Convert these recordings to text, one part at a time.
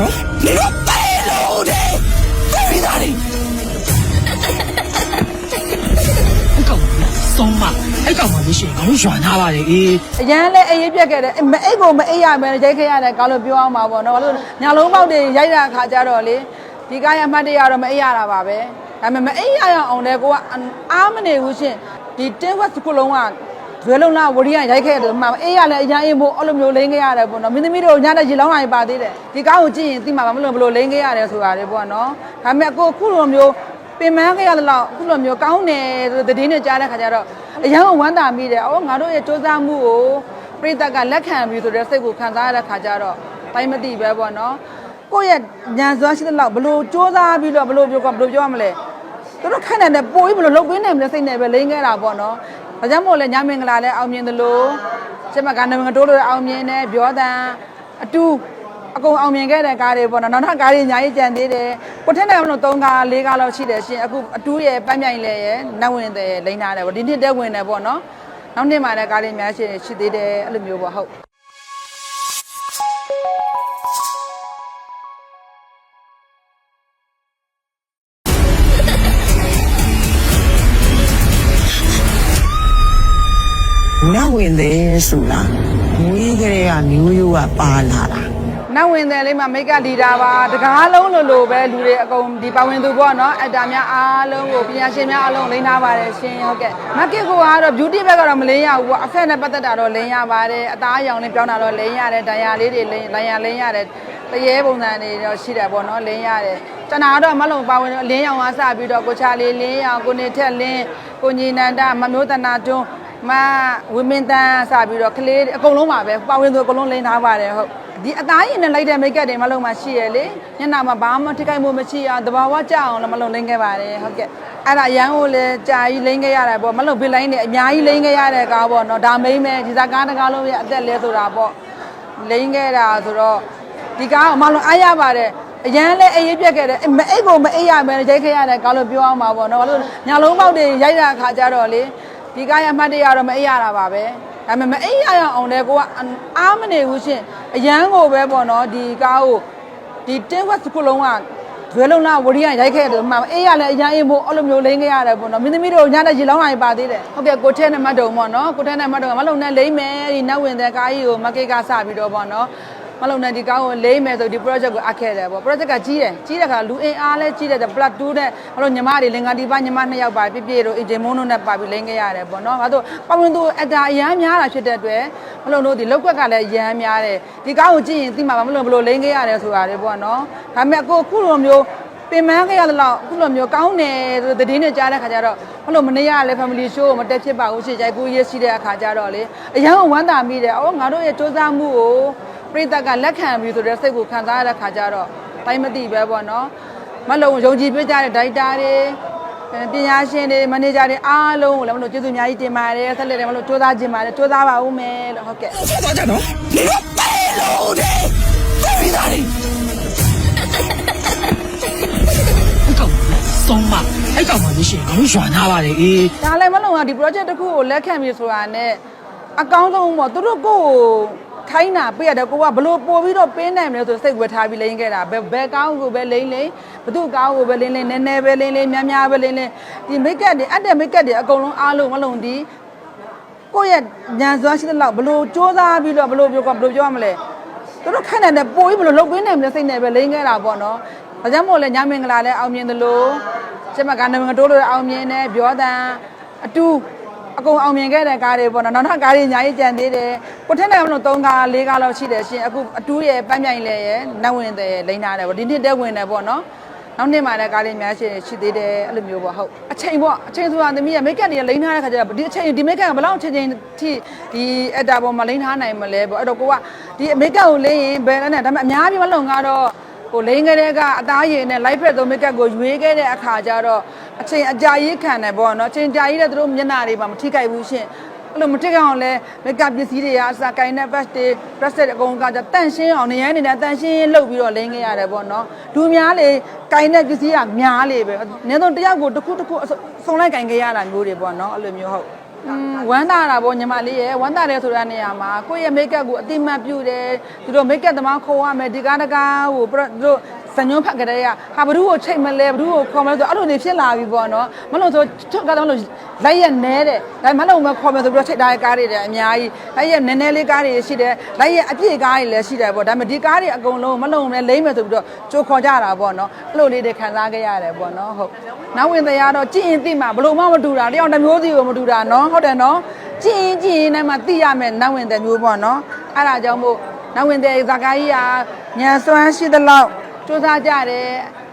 နော်နင်တို့ပဲလို့တဲ့ပြေးသားနေအကောင်ဆုံးမအဲ့ကောင်မလို့ရှိရင်ကောင်ရွာနာပါလေအေးအရန်လည်းအေးပြက်ခဲ့တယ်မအိတ်ကိုမအိတ်ရမယ်ရိုက်ခဲ့ရတယ်ကောင်လို့ပြောအောင်ပါပေါ့နော်ဘာလို့ညလုံးပေါက်တွေရိုက်တာခါကြတော့လေဒီကရအမှတ်တရတော့မအိတ်ရတာပါပဲဒါပေမဲ့မအိတ်ရရအောင်လဲကိုကအားမနေဘူးရှင်ဒီတင်းဝက်စကုလုံးက ဇွဲလုံးလားဝရီကရိုက်ခဲ့တယ်မှအေးရလည်းအရန်အေးဖို့အဲ့လိုမျိုးလိမ့်ခဲ့ရတယ်ပေါ့နော်မင်းသမီးတို့ညတဲ့ရေလောင်းလိုက်ပါသေးတယ်ဒီကားကိုကြည့်ရင်သိမှာပါမလို့ဘလို့လိမ့်ခဲ့ရတယ်ဆိုတာလေပေါ့နော်ဒါပေမဲ့ကိုခုလိုမျိုးပင်မခဲ့ရတဲ့လောက်ခုလိုမျိုးကောင်းတယ်ဆိုတဲ့သတင်းတွေကြားတဲ့ခါကျတော့အရန်ကိုဝမ်းသာမိတယ်အော်ငါတို့ရဲ့စူးစမ်းမှုကိုပြိတ္တကလက်ခံပြီးဆိုတဲ့စိတ်ကိုခံစားရတဲ့ခါကျတော့တိုင်းမသိပဲပေါ့နော်ကိုယ့်ရဲ့ညံစွမ်းရှိတဲ့လောက်ဘလို့စူးစမ်းပြီးတော့ဘလို့ပြောကဘလို့ပြောရမလဲသူတို့ခန့်တဲ့ပိုးပြီးဘလို့လုတ်ပေးနိုင်မလဲစိတ်နဲ့ပဲလိမ့်ခဲ့တာပေါ့နော် ဒါကြောင့်မို့လဲညမင်္ဂလာလဲအောင်မြင်တယ်လို့ကျမကနမငတိုးလို့အောင်မြင်တယ်ပြောတန်အတူအကုန်အောင်မြင်ခဲ့တဲ့ကားတွေပေါ့နော်နောက်ထပ်ကားတွေအများကြီးကြံသေးတယ်ကိုထက်တဲ့မလို့3ကား4ကားလောက်ရှိတယ်ရှင်အခုအတူရဲ့ပန်းမြိုင်လေရဲ့နတ်ဝင်တဲ့လိမ့်ထားတယ်ပေါ့ဒီနှစ်တက်ဝင်တယ်ပေါ့နော်နောက်နှစ်မှာလည်းကားလေးအများရှိရှိသေးတယ်အဲ့လိုမျိုးပေါ့ဟုတ် နတ်ဝင်တယ်ဆိုတာမွေးကလေးကမျိုးရိုးကပါလာတာနတ်ဝင်တယ်လေးမှာမိတ်ကလီဒါပါတကားလုံးလိုလိုပဲလူတွေအကုန်ဒီပါဝင်သူပေါ့နော်အက်တာများအားလုံးကိုပညာရှင်များအားလုံးလိမ့်ထားပါတယ်ရှင်ဟုတ်ကဲ့မက်ကစ်ကိုကတော့ beauty bag ကတော့မလိမ့်ရဘူးပေါ့အဖက်နဲ့ပတ်သက်တာတော့လိမ့်ရပါတယ်အသားအရောင်လေးပြောင်းတာတော့လိမ့်ရတယ်ဒဏ်ရာလေးတွေလိမ့်လိုင်ရလိမ့်ရတယ်တရေပုံစံတွေတော့ရှိတယ်ပေါ့နော်လိမ့်ရတယ်တနာတော့မလုံပါဝင်လင်းရောင်ကစပြီးတော့ကိုချာလေးလင်းရောင်ကိုနေထက်လင်းကိုညီနန္ဒမမျိုးတနာတွန်း မဝင်းမင်းတန်းစပြီးတော့ကလေးအကုန်လုံးပါပဲပါဝင်သူအကုန်လုံးလိမ့်ထားပါတယ်ဟုတ်ဒီအသားရင်နဲ့လိုက်တဲ့မိတ်ကပ်တွေမလုံးမရှိရလေညနာမှာဘာမှထိခိုက်မှုမရှိအောင်တဘာဝကြအောင်လည်းမလုံးလိမ့်ခဲ့ပါတယ်ဟုတ်ကဲ့အဲ့ဒါရန်ကိုလည်းကြာကြီးလိမ့်ခဲ့ရတယ်ပေါ့မလုံးဘစ်လိုင်းတွေအများကြီးလိမ့်ခဲ့ရတဲ့ကားပေါ့နော်ဒါမိမ့်မဲ့ဒီစားကားတစ်ကားလုံးရဲ့အသက်လဲဆိုတာပေါ့လိမ့်ခဲ့တာဆိုတော့ဒီကားကမလုံးအားရပါတယ်အရန်လည်းအေးပြက်ခဲ့တယ်မအိတ်ကိုမအိတ်ရမယ်ရိုက်ခဲ့ရတယ်ကားလို့ပြောအောင်ပါပေါ့နော်ဘာလို့ညာလုံးပေါက်တွေရိုက်တာအခါကျတော့လေ ဒီကားရအမှတ်တရတော့မအိတ်ရတာပါပဲဒါပေမဲ့မအိပ်ရရအောင်လဲကိုကအားမနေဘူးရှင်အရန်ကိုပဲပေါ့နော်ဒီကားကိုဒီတင်းဝက်စကုလုံးကဇွဲလုံးလားဝရီကရိုက်ခဲ့တယ်မှအေးရလဲအရန်အေးဖို့အဲ့လိုမျိုးလိမ့်ခဲ့ရတယ်ပေါ့နော်မင်းသမီးတို့ညတဲ့ရေလောင်းလိုက်ပါသေးတယ်ဟုတ်ကဲ့ကိုထဲနဲ့မတ်တုံပေါ့နော်ကိုထဲနဲ့မတ်တုံကမလုံနဲ့လိမ့်မယ်ဒီနတ်ဝင်တဲ့ကားကြီးကိုမကိတ်ကစပြီးတော့ပေါ့နော် မလုံနဲ့ဒီကားကိုလိမ့်မယ်ဆိုဒီ project ကိုအပ်ခဲ့တယ်ပေါ့ project ကကြီးတယ်ကြီးတဲ့ခါလူအင်အားလဲကြီးတယ် plus 2နဲ့ဘာလို့ညီမတွေလင်္ကာဒီပါညီမနှစ်ယောက်ပါပြည့်ပြည့်တို့အင်ဂျင်မုန်းတို့နဲ့ပါပြီးလိမ့်ခဲ့ရတယ်ပေါ့နော်ဘာလို့ပဝင်သူအတာအရန်များတာဖြစ်တဲ့အတွက်မလုံတို့ဒီလောက်ကွက်ကလည်းရန်များတယ်ဒီကားကိုကြည့်ရင်သိမှာပါမလုံဘလို့လိမ့်ခဲ့ရတယ်ဆိုတာလေပေါ့နော်ဒါပေမဲ့အခုခုလိုမျိုးပင်မခဲ့ရတဲ့လောက်အခုလိုမျိုးကောင်းတယ်ဆိုတဲ့သတင်းတွေကြားတဲ့ခါကျတော့ဘလို့မနေရလဲ family show ကိုမတက်ဖြစ်ပါဘူးရှေ့ရိုက်ကူးရေးရှိတဲ့အခါကျတော့လေအရန်ကိုဝမ်းသာမိတယ်အော်ငါတို့ရဲ့စူးစမ်းမှုကို ပြိတက်ကလက်ခံပြီးဆိုတဲ့စိတ်ကိုခံစားရတဲ့ခါကျတော့တိုင်းမသိပဲပေါ့နော်မလုံးယုံကြည်ပြကြတဲ့ဒိုက်တာတွေပညာရှင်တွေမန်နေဂျာတွေအားလုံးကိုလည်းမလို့ကျေးဇူးအများကြီးတင်ပါတယ်ဆက်လက်လည်းမလို့စူးစမ်းကြင်ပါတယ်စူးစမ်းပါဦးမယ်လို့ဟုတ်ကဲ့စူးစမ်းကြနော်နေတော့ပဲလို့တဲ့ပြည်သားတွေဆုံးမအဲ့ကောင်မှလို့ရှိရင်ငါတို့ရွာနာပါလေအေးဒါလည်းမလုံးကဒီ project တစ်ခုကိုလက်ခံပြီဆိုတာနဲ့အကောင်းဆုံးပေါ့သူတို့ကို ခိုင်းတာပြရတယ်ကိုကဘလို့ပို့ပြီးတော့ပင်းနိုင်မလဲဆိုစိတ်ဝက်ထားပြီးလိမ့်ခဲ့တာဘယ်ဘယ်ကောင်းကိုပဲလိမ့်လိမ့်ဘသူကောင်းကိုပဲလိမ့်လိမ့်နည်းနည်းပဲလိမ့်လိမ့်များများပဲလိမ့်လိမ့်ဒီမိတ်ကပ်တွေအပ်တဲ့မိတ်ကပ်တွေအကုန်လုံးအားလုံးမလုံးဒီကိုယ့်ရဲ့ညံစွမ်းရှိတဲ့လောက်ဘလို့စူးစမ်းပြီးတော့ဘလို့ပြောကဘလို့ပြောရမလဲသူတို့ခန့်တဲ့ပို့ပြီးဘလို့လုတ်ပင်းနိုင်မလဲစိတ်နဲ့ပဲလိမ့်ခဲ့တာပေါ့နော်ဒါကြောင့်မို့လဲညမင်္ဂလာလဲအောင်မြင်သလိုကျမကနမငတိုးလို့အောင်မြင်တယ်ပြောတန်အတူ အကုန်အောင်မြင်ခဲ့တဲ့ကားတွေပေါ့နော်နောက်ထပ်ကားတွေအများကြီးကြံသေးတယ်ကိုထက်တဲ့မလို့3ကား4ကားလောက်ရှိတယ်ရှင်အခုအတူရဲ့ပန်းမြိုင်လေရဲ့နတ်ဝင်တဲ့လိမ့်ထားတယ်ပေါ့ဒီနှစ်တက်ဝင်တယ်ပေါ့နော်နောက်နှစ်မှာလည်းကားလေးအများရှိရှိသေးတယ်အဲ့လိုမျိုးပေါ့ဟုတ်အချိန်ပေါ့အချိန်ဆိုတာသမီးရဲ့မိတ်ကပ်တွေလိမ့်ထားတဲ့ခါကျတော့ဒီအချိန်ဒီမိတ်ကပ်ကဘယ်လောက်အချိန်ချင်းထိဒီအက်တာပေါ်မှာလိမ့်ထားနိုင်မလဲပေါ့အဲ့တော့ကိုကဒီမိတ်ကပ်ကိုလိမ့်ရင်ဘယ်နဲ့ဒါပေမဲ့အများကြီးမလုံကတော့ကိုလိန်ကလေးကအသားရည်နဲ့ live fat သုံးမိတ်ကပ်ကိုရွေးခဲ့တဲ့အခါကျတော့ အချိန်အကြာကြီးခံတယ်ပေါ့နော်အချိန်ကြာကြီးတဲ့သူတို့မျက်နှာတွေမှာမထိခိုက်ဘူးရှင်အဲ့လိုမထိခိုက်အောင်လဲမိတ်ကပ်ပစ္စည်းတွေကအစားကိုင်တဲ့ patch တွေ bracelet အကုန်ကကြတန့်ရှင်းအောင်နေရနေနဲ့တန့်ရှင်းလုပ်ပြီးတော့လိန်ခဲ့ရတယ်ပေါ့နော်လူများလေကိုင်တဲ့ပစ္စည်းကများလေပဲအနည်းဆုံးတစ်ယောက်ကိုတစ်ခုတစ်ခုအစုံလိုက်ကိုင်ခဲ့ရတာမျိုးတွေပေါ့နော်အဲ့လိုမျိုးဟုတ်อืมဝမ်းသာတာပေါ့ညီမလေးရယ်ဝမ်းသာတယ်ဆိုတဲ့နေရာမှာကိုယ့်ရဲ့မိတ်ကပ်ကိုအတိမတ်ပြုတယ်သူတို့မိတ်ကပ်သမားခေါ်ရမယ်ဒီကားတကားကိုသူတို့ စညွန်းဖတ်ကြတဲ့ကဟာဘ누구ကိုချိန်မလဲဘ누구ကိုခေါ်မလဲဆိုအဲ့လိုနေဖြစ်လာပြီပေါ့နော်မလို့ဆိုထုတ်ကားတော့လို့လိုက်ရက်နဲတယ်ဒါမလို့မခေါ်မယ်ဆိုပြီးတော့ချိန်ထားတဲ့ကားတွေလည်းအများကြီးလိုက်ရက်နဲနဲလေးကားတွေရှိတယ်လိုက်ရက်အပြည့်ကားတွေလည်းရှိတယ်ပေါ့ဒါပေမဲ့ဒီကားတွေအကုန်လုံးမလုံနဲ့လိမ့်မယ်ဆိုပြီးတော့ကြိုခေါ်ကြတာပေါ့နော်အဲ့လိုလေးတွေခံစားခဲ့ရတယ်ပေါ့နော်ဟုတ်နောက်ဝင်တရားတော့ကြည့်ရင်သိမှာဘလို့မှမတူတာတယောက်တစ်မျိုးစီကိုမတူတာနော်ဟုတ်တယ်နော်ကြည့်ရင်ကြည့်ရင်လည်းမှသိရမယ်နောက်ဝင်တဲ့မျိုးပေါ့နော်အဲ့ဒါကြောင့်မို့နောက်ဝင်တဲ့ဇာကာကြီးကညံစွမ်းရှိသလောက် စူးစမ်းကြတယ်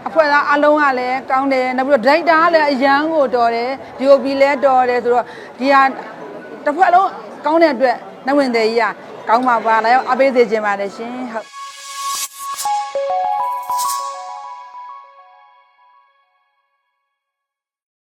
အဖွဲ့သားအလုံးကလည်းကောင်းတယ်နောက်ပြီးတော့ဒိုက်တာကလည်းအရန်ကိုတော်တယ် DOP လည်းတော်တယ်ဆိုတော့ဒီဟာတစ်ဖွဲ့လုံးကောင်းတဲ့အတွက်နောက်ဝင်တဲ့ကြီးကကောင်းပါပါလာရောက်အပေးစေခြင်းပါတယ်ရှင်ဟုတ်